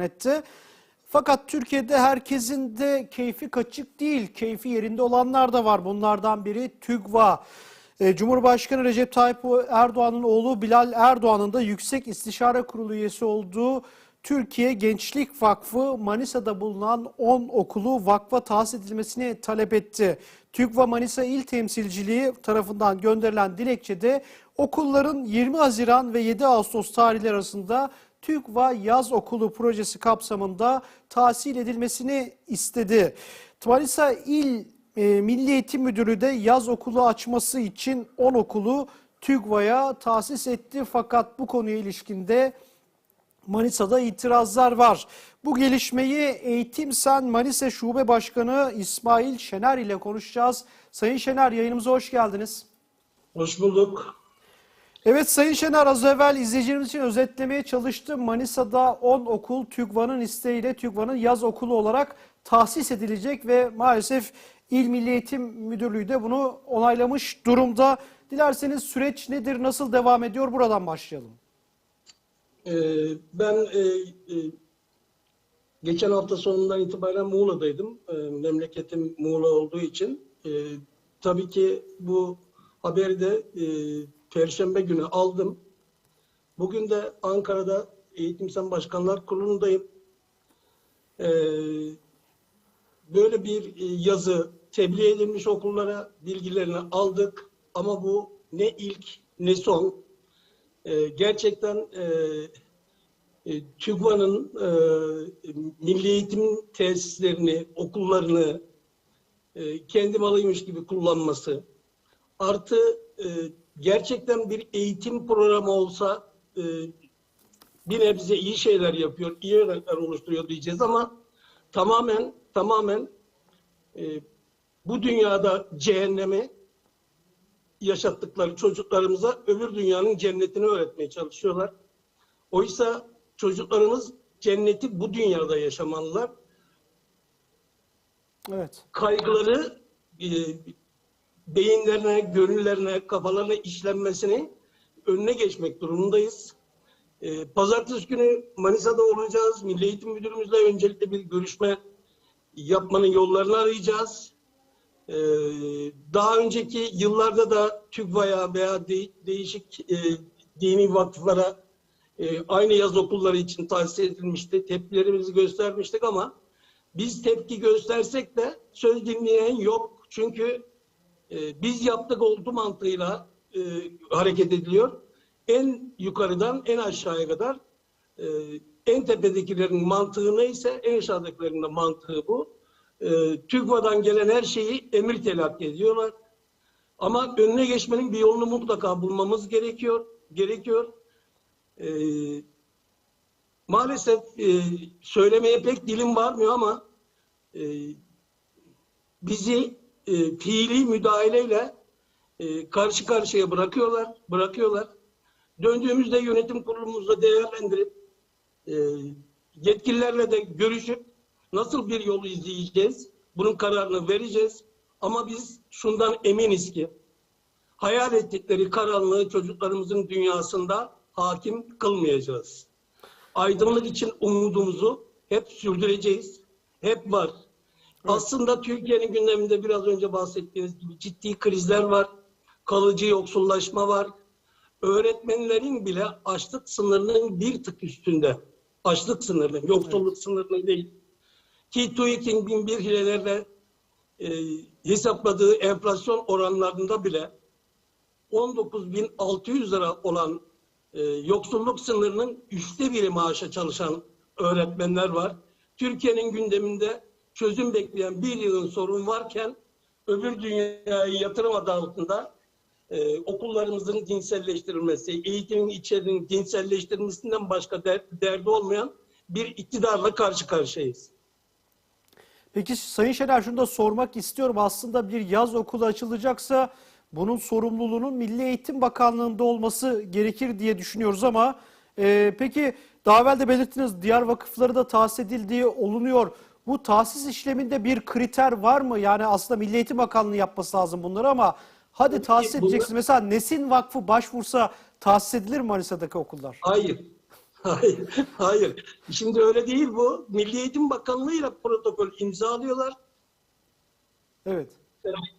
etti. Fakat Türkiye'de herkesin de keyfi kaçık değil. Keyfi yerinde olanlar da var. Bunlardan biri TÜGVA. E, Cumhurbaşkanı Recep Tayyip Erdoğan'ın oğlu Bilal Erdoğan'ın da Yüksek İstişare Kurulu üyesi olduğu Türkiye Gençlik Vakfı Manisa'da bulunan 10 okulu vakfa tahsis edilmesini talep etti. TÜGVA Manisa İl Temsilciliği tarafından gönderilen dilekçede okulların 20 Haziran ve 7 Ağustos tarihleri arasında TÜGVA Yaz Okulu projesi kapsamında tahsil edilmesini istedi. Manisa İl e, Milli Eğitim Müdürü de yaz okulu açması için 10 okulu TÜGVA'ya tahsis etti. Fakat bu konuya ilişkinde Manisa'da itirazlar var. Bu gelişmeyi Eğitim Sen Manisa Şube Başkanı İsmail Şener ile konuşacağız. Sayın Şener yayınımıza hoş geldiniz. Hoş bulduk. Evet Sayın Şener az evvel izleyicilerimiz için özetlemeye çalıştım. Manisa'da 10 okul TÜGVA'nın isteğiyle TÜGVA'nın yaz okulu olarak tahsis edilecek ve maalesef İl Milli Eğitim Müdürlüğü de bunu onaylamış durumda. Dilerseniz süreç nedir, nasıl devam ediyor buradan başlayalım. Ee, ben e, e, geçen hafta sonundan itibaren Muğla'daydım. E, memleketim Muğla olduğu için. E, tabii ki bu haberi de e, Perşembe günü aldım. Bugün de Ankara'da Eğitim Sen Başkanlar Kurulu'ndayım. E, böyle bir e, yazı tebliğ edilmiş okullara bilgilerini aldık. Ama bu ne ilk ne son. Ee, gerçekten e, e, TÜGVA'nın e, milli eğitim tesislerini, okullarını e, kendi malıymış gibi kullanması artı e, gerçekten bir eğitim programı olsa e, bir nebze iyi şeyler yapıyor, iyi örnekler oluşturuyor diyeceğiz ama tamamen tamamen e, bu dünyada cehennemi yaşattıkları çocuklarımıza öbür dünyanın cennetini öğretmeye çalışıyorlar. Oysa çocuklarımız cenneti bu dünyada yaşamalılar. Evet. Kaygıları e, beyinlerine, gönüllerine, kafalarına işlenmesini önüne geçmek durumundayız. E, Pazartesi günü Manisa'da olacağız. Milli Eğitim Müdürümüzle öncelikle bir görüşme yapmanın yollarını arayacağız. Ee, daha önceki yıllarda da TÜGVA'ya veya de, değişik e, dini vakıflara e, aynı yaz okulları için tahsis edilmişti. Tepkilerimizi göstermiştik ama biz tepki göstersek de söz dinleyen yok. Çünkü e, biz yaptık oldu mantığıyla e, hareket ediliyor. En yukarıdan en aşağıya kadar e, en tepedekilerin mantığı neyse en aşağıdakilerin de mantığı bu e, TÜGVA'dan gelen her şeyi emir telakki ediyorlar. Ama önüne geçmenin bir yolunu mutlaka bulmamız gerekiyor. Gerekiyor. E, maalesef e, söylemeye pek dilim varmıyor ama e, bizi e, fiili müdahaleyle e, karşı karşıya bırakıyorlar. Bırakıyorlar. Döndüğümüzde yönetim kurulumuzda değerlendirip e, yetkililerle de görüşüp Nasıl bir yolu izleyeceğiz? Bunun kararını vereceğiz. Ama biz şundan eminiz ki hayal ettikleri karanlığı çocuklarımızın dünyasında hakim kılmayacağız. Aydınlık için umudumuzu hep sürdüreceğiz. Hep var. Aslında Türkiye'nin gündeminde biraz önce bahsettiğiniz gibi ciddi krizler var. Kalıcı yoksullaşma var. Öğretmenlerin bile açlık sınırının bir tık üstünde. Açlık sınırının, yoksulluk evet. sınırının değil ki TÜİK'in bin bir hilelerle e, hesapladığı enflasyon oranlarında bile 19.600 lira olan e, yoksulluk sınırının üçte biri maaşa çalışan öğretmenler var. Türkiye'nin gündeminde çözüm bekleyen bir yılın sorun varken öbür dünyayı yatırım adı altında e, okullarımızın dinselleştirilmesi, eğitimin içeriğinin dinselleştirilmesinden başka der, derdi olmayan bir iktidarla karşı karşıyayız. Peki Sayın Şener şunu da sormak istiyorum. Aslında bir yaz okulu açılacaksa bunun sorumluluğunun Milli Eğitim Bakanlığı'nda olması gerekir diye düşünüyoruz ama e, peki daha evvel de belirttiniz diğer vakıfları da tahsis edildiği olunuyor. Bu tahsis işleminde bir kriter var mı? Yani aslında Milli Eğitim Bakanlığı yapması lazım bunları ama hadi tahsis edeceksiniz. Mesela Nesin Vakfı başvursa tahsis edilir mi Manisa'daki okullar? Hayır. Hayır, hayır. Şimdi öyle değil bu. Milli Eğitim Bakanlığı'yla protokol imzalıyorlar, Evet.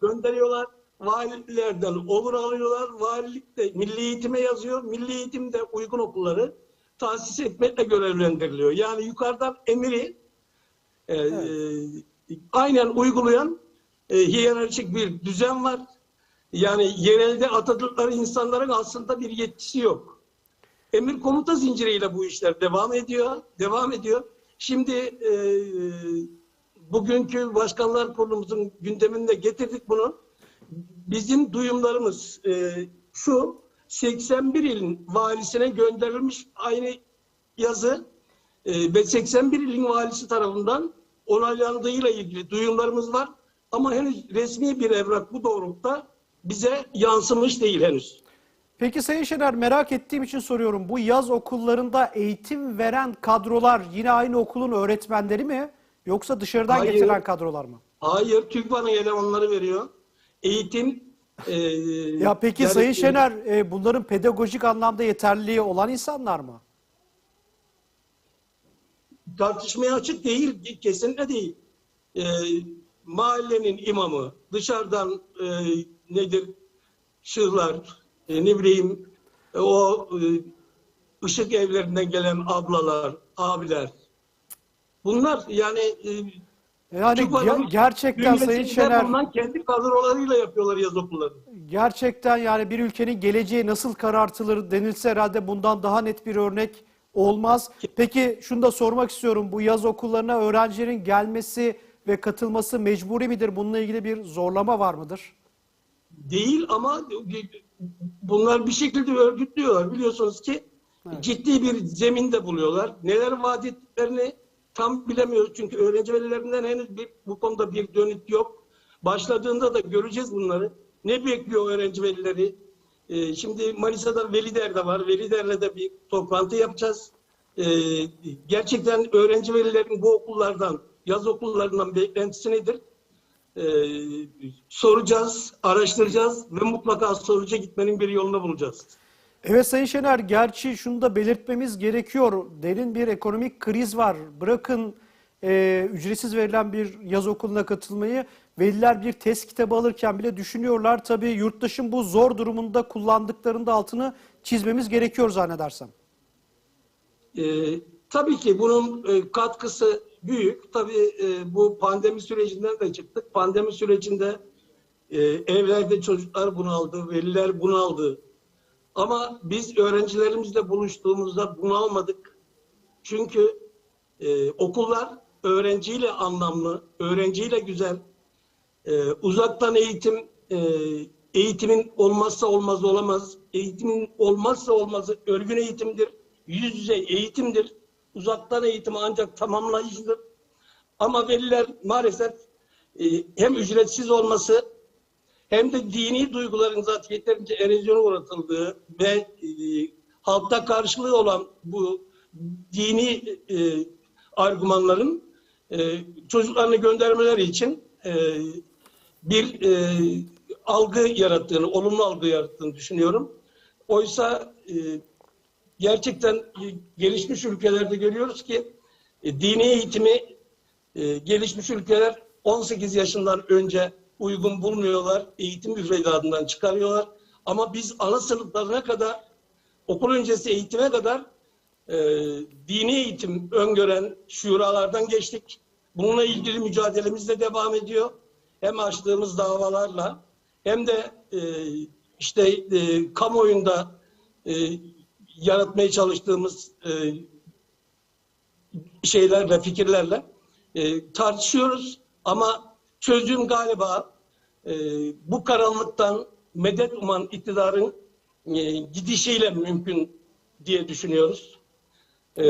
gönderiyorlar. Valilerden olur alıyorlar. Valilik de Milli Eğitim'e yazıyor. Milli Eğitim de uygun okulları tahsis etmekle görevlendiriliyor. Yani yukarıdan emiri e, e, aynen uygulayan e, hiyerarşik bir düzen var. Yani yerelde atadıkları insanların aslında bir yetkisi yok. Emir komuta zinciriyle bu işler devam ediyor. Devam ediyor. Şimdi e, bugünkü başkanlar kurulumuzun gündeminde getirdik bunu. Bizim duyumlarımız e, şu 81 ilin valisine gönderilmiş aynı yazı ve 81 ilin valisi tarafından onaylandığıyla ilgili duyumlarımız var. Ama henüz resmi bir evrak bu doğrultuda bize yansımış değil henüz. Peki Sayın Şener merak ettiğim için soruyorum. Bu yaz okullarında eğitim veren kadrolar yine aynı okulun öğretmenleri mi? Yoksa dışarıdan Hayır. getirilen kadrolar mı? Hayır, TÜGVA'nın elemanları veriyor. Eğitim e, Ya peki yani- Sayın Şener e, bunların pedagojik anlamda yeterliliği olan insanlar mı? Tartışmaya açık değil, kesinlikle değil. Ee, mahallenin imamı, dışarıdan e, nedir, şığlar, e, ne bileyim, e, o e, ışık evlerinden gelen ablalar, abiler. Bunlar yani e, Yani ger- gerçekten Sayın Şener kendi kadrolarıyla yapıyorlar yaz okullarını. gerçekten yani bir ülkenin geleceği nasıl karartılır denilse herhalde bundan daha net bir örnek olmaz. Peki şunu da sormak istiyorum. Bu yaz okullarına öğrencilerin gelmesi ve katılması mecburi midir? Bununla ilgili bir zorlama var mıdır? Değil ama bunlar bir şekilde örgütlüyorlar. Biliyorsunuz ki ciddi bir zeminde buluyorlar. Neler vaat ettiklerini tam bilemiyoruz. Çünkü öğrenci velilerinden henüz bir, bu konuda bir dönüt yok. Başladığında da göreceğiz bunları. Ne bekliyor öğrenci velileri? Ee, şimdi Manisa'da Velider de var. Velider'le de bir toplantı yapacağız. Ee, gerçekten öğrenci velilerin bu okullardan, yaz okullarından beklentisi nedir? Ee, soracağız, araştıracağız ve mutlaka sonuca gitmenin bir yolunu bulacağız. Evet Sayın Şener, gerçi şunu da belirtmemiz gerekiyor. Derin bir ekonomik kriz var. Bırakın e, ücretsiz verilen bir yaz okuluna katılmayı, veliler bir test kitabı alırken bile düşünüyorlar. Tabii yurttaşın bu zor durumunda kullandıklarında altını çizmemiz gerekiyor zannedersem. Ee, tabii ki bunun e, katkısı büyük. Tabii e, bu pandemi sürecinden de çıktık. Pandemi sürecinde e, evlerde çocuklar bunaldı, veliler bunaldı. Ama biz öğrencilerimizle buluştuğumuzda bunalmadık. Çünkü e, okullar öğrenciyle anlamlı, öğrenciyle güzel. E, uzaktan eğitim, e, eğitimin olmazsa olmazı olamaz. Eğitimin olmazsa olmazı örgün eğitimdir. Yüz yüze eğitimdir. Uzaktan eğitim ancak tamamlayıcıdır. Ama veliler maalesef e, hem ücretsiz olması hem de dini duyguların zaten yeterince erozyona uğratıldığı ve e, halkta karşılığı olan bu dini e, argümanların e, çocuklarını göndermeleri için e, bir e, algı yarattığını, olumlu algı yarattığını düşünüyorum. Oysa e, gerçekten e, gelişmiş ülkelerde görüyoruz ki e, dini eğitimi e, gelişmiş ülkeler 18 yaşından önce uygun bulmuyorlar. Eğitim müfredatından çıkarıyorlar. Ama biz ana sınıflarına kadar okul öncesi eğitime kadar e, dini eğitim öngören şuralardan geçtik. Bununla ilgili mücadelemiz de devam ediyor. Hem açtığımız davalarla hem de e, işte e, kamuoyunda e, yaratmaya çalıştığımız e, şeylerle, fikirlerle e, tartışıyoruz. Ama çözüm galiba e, bu karanlıktan medet uman iktidarın e, gidişiyle mümkün diye düşünüyoruz. E,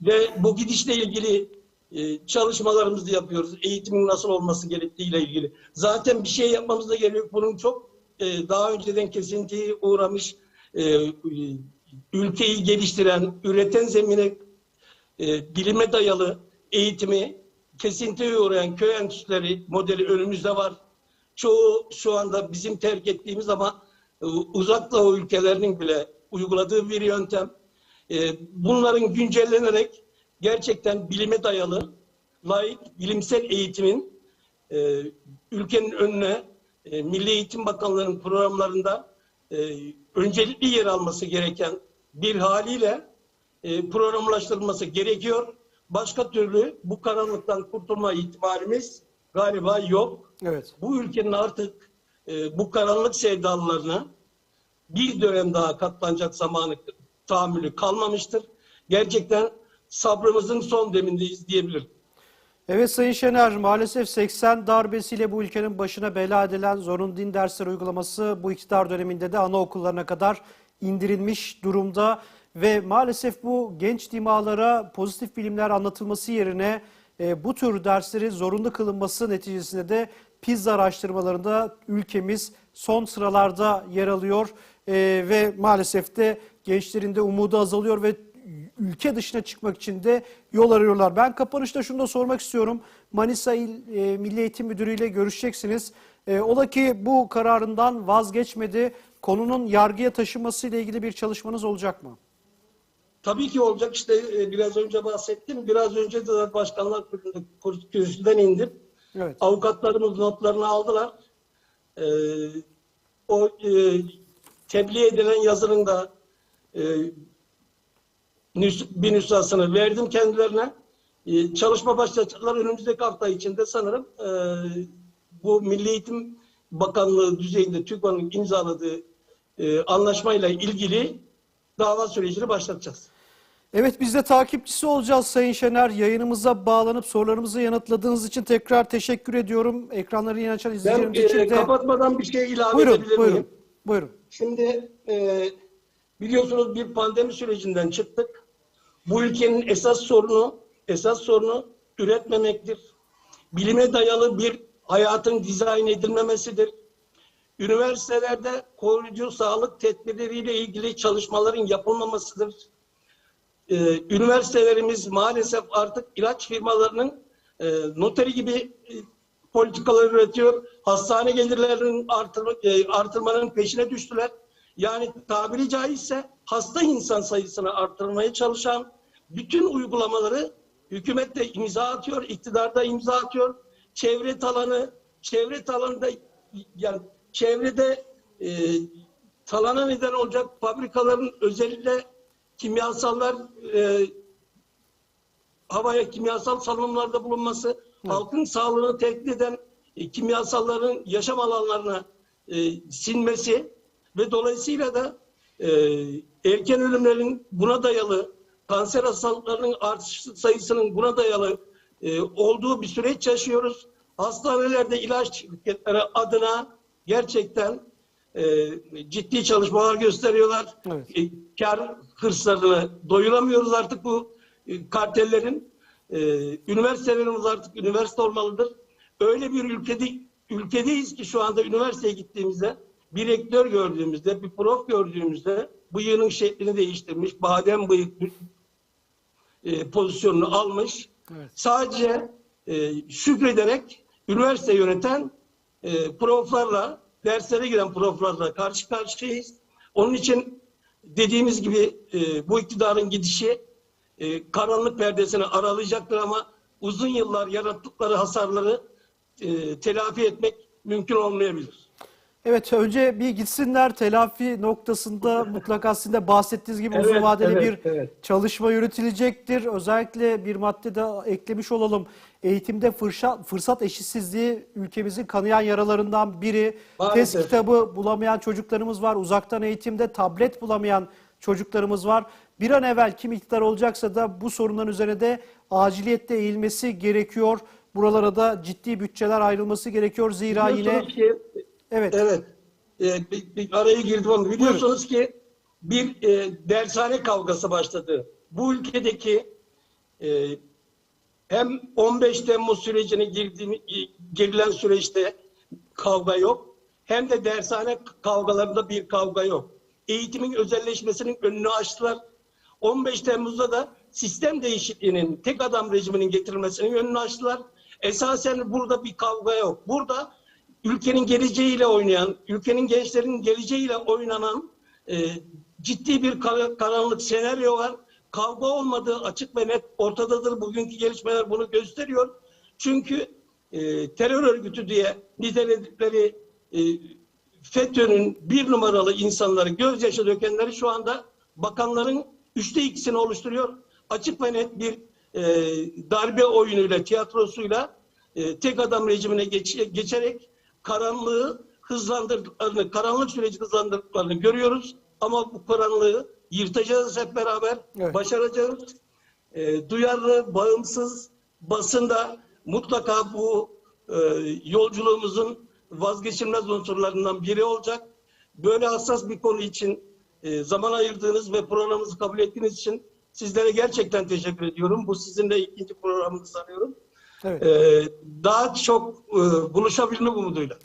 ve bu gidişle ilgili e, çalışmalarımızı yapıyoruz. Eğitimin nasıl olması gerektiğiyle ilgili. Zaten bir şey yapmamız da gerekiyor. Bunun çok e, daha önceden kesintiye uğramış e, ülkeyi geliştiren, üreten zemine e, bilime dayalı eğitimi kesintiye uğrayan köy enstitüleri modeli önümüzde var. Çoğu şu anda bizim terk ettiğimiz ama e, uzak doğu ülkelerinin bile uyguladığı bir yöntem. e, bunların güncellenerek gerçekten bilime dayalı, layık, bilimsel eğitimin e, ülkenin önüne e, Milli Eğitim Bakanlığı'nın programlarında e, öncelikli yer alması gereken bir haliyle e, programlaştırılması gerekiyor. Başka türlü bu karanlıktan kurtulma ihtimalimiz galiba yok. Evet. Bu ülkenin artık e, bu karanlık sevdalılarına bir dönem daha katlanacak zamanı tahammülü kalmamıştır. Gerçekten sabrımızın son demindeyiz diyebilirim. Evet Sayın Şener, maalesef 80 darbesiyle bu ülkenin başına bela edilen zorunlu din dersleri uygulaması bu iktidar döneminde de anaokullarına kadar indirilmiş durumda. Ve maalesef bu genç dimağlara pozitif bilimler anlatılması yerine e, bu tür dersleri zorunlu kılınması neticesinde de pizza araştırmalarında ülkemiz son sıralarda yer alıyor. E, ve maalesef de gençlerin de umudu azalıyor ve ülke dışına çıkmak için de yol arıyorlar. Ben kapanışta şunu da sormak istiyorum. Manisa İl e, Milli Eğitim Müdürü ile görüşeceksiniz. E, o da ki bu kararından vazgeçmedi. Konunun yargıya taşınması ile ilgili bir çalışmanız olacak mı? Tabii ki olacak işte e, biraz önce bahsettim. Biraz önce de başkanlar Kurulu kürsüden indim. Evet. Avukatlarımız notlarını aldılar. Ee, o e, tebliğ edilen yazının da e, bir nüshasını verdim kendilerine. E, çalışma başlayacaklar önümüzdeki hafta içinde sanırım e, bu Milli Eğitim Bakanlığı düzeyinde TÜGVA'nın imzaladığı e, anlaşmayla ilgili dava sürecini başlatacağız. Evet biz de takipçisi olacağız Sayın Şener. Yayınımıza bağlanıp sorularımızı yanıtladığınız için tekrar teşekkür ediyorum. Ekranları yeni açan izleyicilerimiz e, için de... kapatmadan bir şey ilave Buyurun, edebilir buyurun, miyim? buyurun. Şimdi e, biliyorsunuz bir pandemi sürecinden çıktık. Bu ülkenin esas sorunu, esas sorunu üretmemektir. Bilime dayalı bir hayatın dizayn edilmemesidir. Üniversitelerde koruyucu sağlık tedbirleriyle ilgili çalışmaların yapılmamasıdır. Ee, üniversitelerimiz maalesef artık ilaç firmalarının e, noteri gibi e, politikalar üretiyor. Hastane gelirlerinin artırma, e, artırmanın peşine düştüler. Yani tabiri caizse hasta insan sayısını artırmaya çalışan bütün uygulamaları hükümet de imza atıyor, iktidarda imza atıyor. Çevre talanı, çevre talanında yani çevrede e, talana neden olacak fabrikaların özellikle kimyasallar e, havaya kimyasal salınımlarda bulunması, halkın sağlığını tehdit eden e, kimyasalların yaşam alanlarına e, sinmesi ve dolayısıyla da e, erken ölümlerin buna dayalı, kanser hastalıklarının artış sayısının buna dayalı e, olduğu bir süreç yaşıyoruz. Hastanelerde ilaç şirketleri adına gerçekten e, ciddi çalışmalar gösteriyorlar. Evet. E, kar hırslarını doyuramıyoruz artık bu e, kartellerin. E, üniversitelerimiz artık üniversite olmalıdır. Öyle bir ülkede ülkedeyiz ki şu anda üniversiteye gittiğimizde bir rektör gördüğümüzde, bir prof gördüğümüzde bıyığının şeklini değiştirmiş, badem bıyık e, pozisyonunu almış. Evet. Sadece e, şükrederek üniversite yöneten e, proflarla, derslere giren proflarla karşı karşıyayız. Onun için dediğimiz gibi e, bu iktidarın gidişi e, karanlık perdesini aralayacaktır ama uzun yıllar yarattıkları hasarları e, telafi etmek mümkün olmayabilir. Evet önce bir gitsinler telafi noktasında mutlaka sizin de bahsettiğiniz gibi uzun Evet, vadeli evet, bir evet. çalışma yürütülecektir. Özellikle bir madde de eklemiş olalım. Eğitimde fırsat, fırsat eşitsizliği ülkemizin kanayan yaralarından biri. Maalesef. Test kitabı bulamayan çocuklarımız var. Uzaktan eğitimde tablet bulamayan çocuklarımız var. Bir an evvel kim iktidar olacaksa da bu sorunların üzerine de aciliyette eğilmesi gerekiyor. Buralara da ciddi bütçeler ayrılması gerekiyor. Zira yine ki evet Evet. Ee, bir, bir araya girdim ama biliyorsunuz ki bir e, dershane kavgası başladı. Bu ülkedeki e, hem 15 Temmuz sürecine girdiğim, girilen süreçte kavga yok. Hem de dershane kavgalarında bir kavga yok. Eğitimin özelleşmesinin önünü açtılar. 15 Temmuz'da da sistem değişikliğinin, tek adam rejiminin getirilmesinin önünü açtılar. Esasen burada bir kavga yok. Burada ülkenin geleceğiyle oynayan, ülkenin gençlerinin geleceğiyle oynanan e, ciddi bir kar- karanlık senaryo var. Kavga olmadığı açık ve net ortadadır. Bugünkü gelişmeler bunu gösteriyor. Çünkü e, terör örgütü diye niteledikleri e, FETÖ'nün bir numaralı insanları, gözyaşı dökenleri şu anda bakanların üçte ikisini oluşturuyor. Açık ve net bir e, darbe oyunuyla, tiyatrosuyla e, tek adam rejimine geç- geçerek karanlığı hızlandırdıklarını, karanlık süreci hızlandırdıklarını görüyoruz. Ama bu karanlığı yırtacağız hep beraber, Evet. başaracağız. E, duyarlı, bağımsız basında mutlaka bu e, yolculuğumuzun vazgeçilmez unsurlarından biri olacak. Böyle hassas bir konu için e, zaman ayırdığınız ve programımızı kabul ettiğiniz için sizlere gerçekten teşekkür ediyorum. Bu sizin de ikinci programınız sanıyorum. Evet. E, daha çok e, buluşabilmek umuduyla.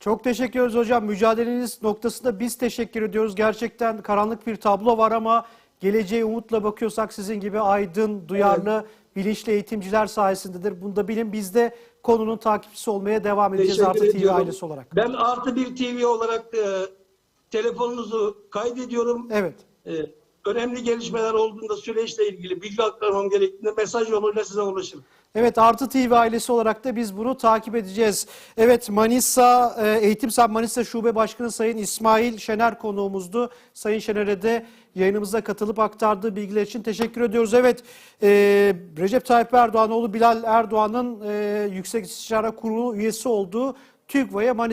Çok teşekkür ederiz hocam. Mücadeleniz noktasında biz teşekkür ediyoruz. Gerçekten karanlık bir tablo var ama geleceğe umutla bakıyorsak sizin gibi aydın, duyarlı, bilinçli eğitimciler sayesindedir. Bunu da bilin. Biz de konunun takipçisi olmaya devam edeceğiz Teşekkür Artı TV ediyorum. ailesi olarak. Ben Artı Bir TV olarak e, telefonunuzu kaydediyorum. Evet. Ee, önemli gelişmeler olduğunda süreçle ilgili bilgi aktarmam gerektiğinde mesaj yoluyla size ulaşırım. Evet Artı TV ailesi olarak da biz bunu takip edeceğiz. Evet Manisa e, Eğitim Sen Manisa Şube Başkanı Sayın İsmail Şener konuğumuzdu. Sayın Şener'e de yayınımıza katılıp aktardığı bilgiler için teşekkür ediyoruz. Evet e, Recep Tayyip Erdoğan oğlu Bilal Erdoğan'ın e, Yüksek İstişare Kurulu üyesi olduğu TÜGVA'ya Manisa